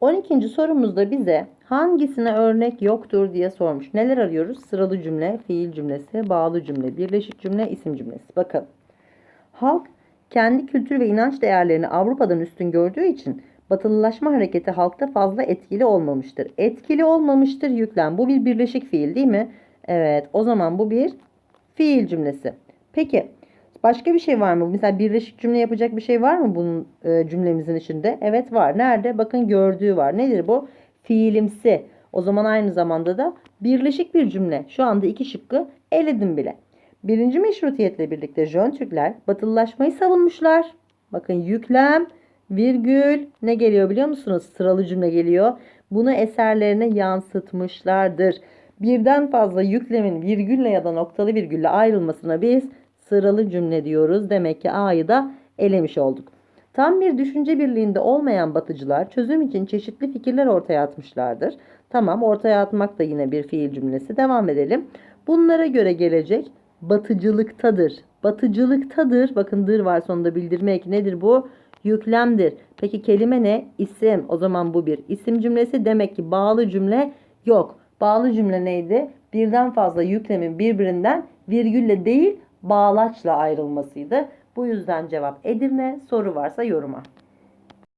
12. sorumuzda bize hangisine örnek yoktur diye sormuş. Neler arıyoruz? Sıralı cümle, fiil cümlesi, bağlı cümle, birleşik cümle, isim cümlesi. Bakın. Halk kendi kültür ve inanç değerlerini Avrupa'dan üstün gördüğü için batılılaşma hareketi halkta fazla etkili olmamıştır. Etkili olmamıştır yüklem. Bu bir birleşik fiil değil mi? Evet. O zaman bu bir fiil cümlesi. Peki başka bir şey var mı? Mesela birleşik cümle yapacak bir şey var mı bunun e, cümlemizin içinde? Evet var. Nerede? Bakın gördüğü var. Nedir bu? Fiilimsi. O zaman aynı zamanda da birleşik bir cümle. Şu anda iki şıkkı eledim bile. Birinci meşrutiyetle birlikte Jön Türkler batılılaşmayı savunmuşlar. Bakın yüklem, virgül ne geliyor biliyor musunuz? Sıralı cümle geliyor. Bunu eserlerine yansıtmışlardır. Birden fazla yüklemin virgülle ya da noktalı virgülle ayrılmasına biz sıralı cümle diyoruz. Demek ki A'yı da elemiş olduk. Tam bir düşünce birliğinde olmayan batıcılar çözüm için çeşitli fikirler ortaya atmışlardır. Tamam ortaya atmak da yine bir fiil cümlesi. Devam edelim. Bunlara göre gelecek batıcılıktadır. Batıcılıktadır. Bakın dır var sonunda bildirmek. Nedir bu? Yüklemdir. Peki kelime ne? İsim. O zaman bu bir isim cümlesi. Demek ki bağlı cümle yok. Bağlı cümle neydi? Birden fazla yüklemin birbirinden virgülle değil bağlaçla ayrılmasıydı. Bu yüzden cevap Edirne. Soru varsa yoruma.